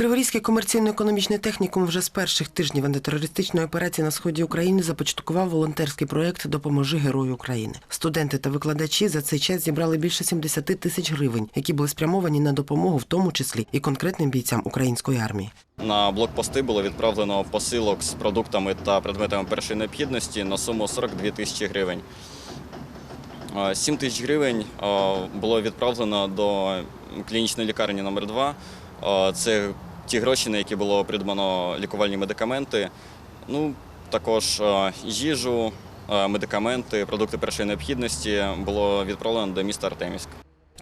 Криворізький комерційно-економічний технікум вже з перших тижнів антитерористичної операції на сході України започаткував волонтерський проєкт Допоможи Герою України. Студенти та викладачі за цей час зібрали більше 70 тисяч гривень, які були спрямовані на допомогу, в тому числі і конкретним бійцям української армії. На блокпости було відправлено посилок з продуктами та предметами першої необхідності на суму 42 тисячі гривень. Е, 7 тисяч гривень е, було відправлено до клінічної лікарні номер 2 Е, Це ті гроші, на які було придбано лікувальні медикаменти. Ну, також е, їжу, е, медикаменти, продукти першої необхідності було відправлено до міста Артемівськ.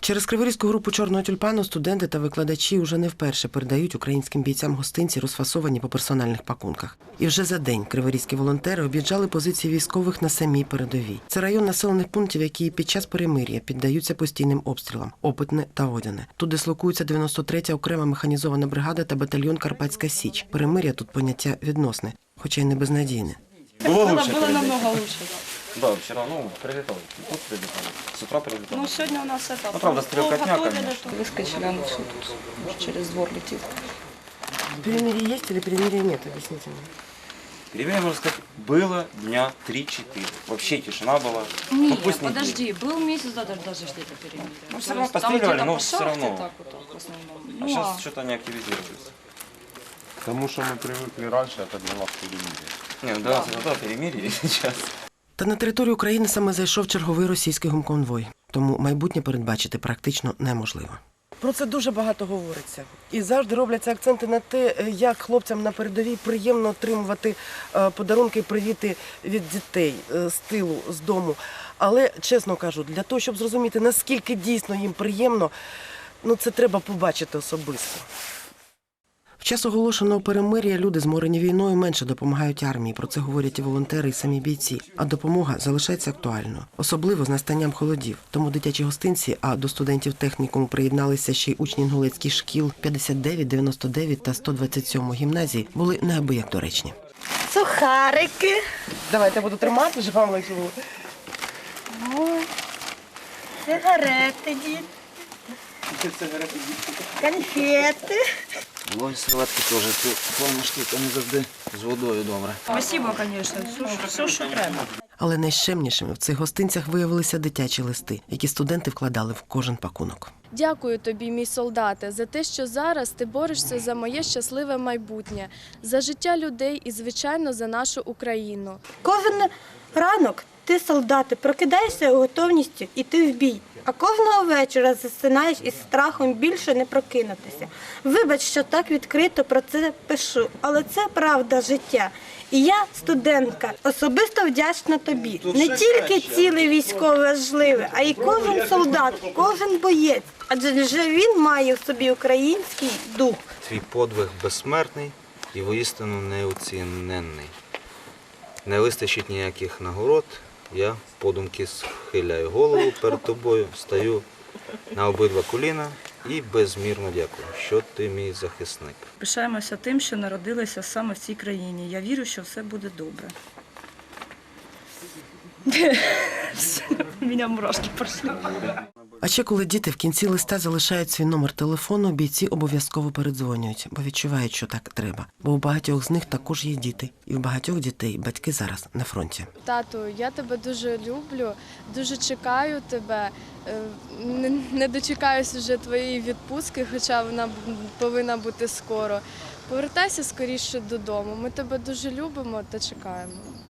Через Криворізьку групу чорного тюльпану студенти та викладачі уже не вперше передають українським бійцям гостинці, розфасовані по персональних пакунках. І вже за день криворізькі волонтери об'їжджали позиції військових на самій передовій. Це район населених пунктів, які під час перемир'я піддаються постійним обстрілам, опитне та водяне. Тут дислокується 93-я окрема механізована бригада та батальйон Карпатська Січ. Перемир'я тут поняття відносне, хоча й не безнадійне. Было Было, лучше, было конечно. намного лучше, да. Да, вчера, ну, прилетал. Тут прилетал. С утра прилетал. Ну, сегодня у нас это... Ну, правда, стрелкотня, готовили, конечно. то Выскочили, оно все тут уже через двор летит. Перемир'я є чи перемир'я нет, об'ясніть мені. Перемирие, можно сказать, было дня 3-4. Вообще тишина была. ну, Нет, пусть не подожди, был месяц, да, даже, даже где-то перемирие. Ну, всё То равно есть там постреливали, где-то но по всё шахте равно. так вот так, в основном. А Ну, сейчас а что-то не активизируется. Тому що ми привикли раніше, а так була в перемір'я. Не, ну, до нас это да, перемирие сейчас. Та на територію України саме зайшов черговий російський гумконвой, тому майбутнє передбачити практично неможливо. Про це дуже багато говориться, і завжди робляться акценти на те, як хлопцям на передовій приємно отримувати е, подарунки, привіти від дітей е, з тилу, з дому. Але чесно кажу, для того, щоб зрозуміти, наскільки дійсно їм приємно, ну це треба побачити особисто. В час оголошеного перемир'я люди, зморені війною, менше допомагають армії. Про це говорять і волонтери, і самі бійці. А допомога залишається актуальною, особливо з настанням холодів. Тому дитячі гостинці, а до студентів технікуму приєдналися ще й учні інгулецьких шкіл 59, 99 та 127 гімназії, були неабияк доречні. Сухарики. Давайте буду тримати, щоб вам було. О, сигарети, дід. Конфети. Ой, серветки теж. Повна штука не завжди з водою добре. Спасибо, конечно, все, що треба. Але найщемнішими в цих гостинцях виявилися дитячі листи, які студенти вкладали в кожен пакунок. Дякую тобі, мій солдате, за те, що зараз ти борешся за моє щасливе майбутнє, за життя людей і, звичайно, за нашу Україну. Кожен ранок ти, солдати, прокидаєшся у готовності іти в бій. А кожного вечора засинаєш із страхом більше не прокинутися. Вибач, що так відкрито про це пишу, але це правда життя. І я, студентка, особисто вдячна тобі. Не тільки ціле військове важливе, а й кожен солдат, кожен боєць. Адже вже він має в собі український дух. Твій подвиг безсмертний і воістину неоціненний. Не вистачить ніяких нагород. Я подумки схиляю голову перед тобою, встаю на обидва коліна і безмірно дякую, що ти мій захисник. Пишаємося тим, що народилися саме в цій країні. Я вірю, що все буде добре. У мене мурашки пішли. А ще коли діти в кінці листа залишають свій номер телефону, бійці обов'язково передзвонюють, бо відчувають, що так треба. Бо у багатьох з них також є діти, і в багатьох дітей батьки зараз на фронті. Тату, я тебе дуже люблю, дуже чекаю тебе. Е, Не, дочекаюсь вже твоєї відпустки, хоча вона повинна бути скоро. Повертайся скоріше додому. Ми тебе дуже любимо та чекаємо.